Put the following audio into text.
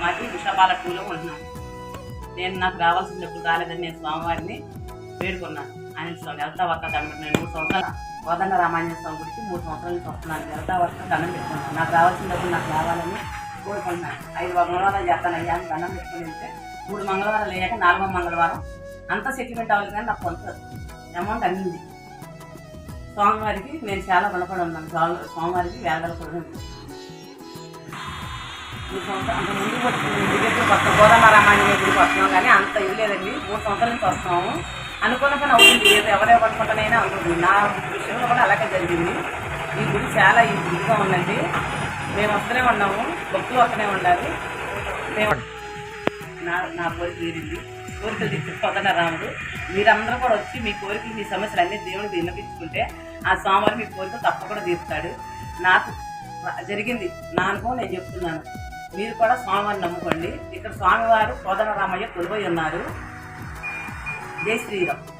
మాది వృషపాలకులో ఉంటున్నాను. నేను నాకు రావాల్సిన డబ్బులు కాలేదని నేను స్వామివారిని వేడుకున్నాను. ఆయన స్వామి వెళ్తా వక్క కనబెట్టి నేను మూడు సంవత్సరాలు కోదండ రామాయణ స్వామి గుడికి మూడు సంవత్సరాల నుంచి వస్తున్నాను. వెళ్తా వక్క దండం పెట్టుకున్నాను. నాకు రావాల్సిన డబ్బులు నాకు రావాలని కోరుకుంటున్నాను. ఐదు మంగళవారం చేస్తాను అయ్యా దండం పెట్టుకుని ఉంటే మూడు మంగళవారం లేక నాలుగో మంగళవారం అంతా సెటిల్మెంట్ అవ్వాలి కానీ నాకు కొంత అమౌంట్ అందింది స్వామివారికి నేను చాలా గుణపడి ఉన్నాను. స్వామివారికి వేదాలు కూడా మూడు సంవత్సరాలు అంత ముందు గుడికి కానీ అంత ఇది లేదండి మూడు సంవత్సరాల నుంచి వస్తున్నాము అనుకున్న పని అవుతుంది ఏదో ఎవరెవరుకుంటానైనా అవుతుంది నా విషయంలో కూడా అలాగే జరిగింది ఈ గుడి చాలా ఈ గుడిగా ఉందండి మేము వస్తూనే ఉన్నాము భక్తులు వస్తూనే ఉండాలి మేము నా నా కోరిక తీరింది కోరికలు తీర్చి రాముడు మీరందరూ కూడా వచ్చి మీ కోరికలు మీ సమస్యలు అన్నీ దేవుడు విన్నపించుకుంటే ఆ స్వామివారు మీ కోరిక తప్పకుండా తీరుతాడు నాకు జరిగింది నా అనుభవం నేను చెప్తున్నాను. మీరు కూడా స్వామివారిని నమ్ముకోండి. ఇక్కడ స్వామివారు కోదన రామయ్య కొలువై ఉన్నారు. జై శ్రీరామ్.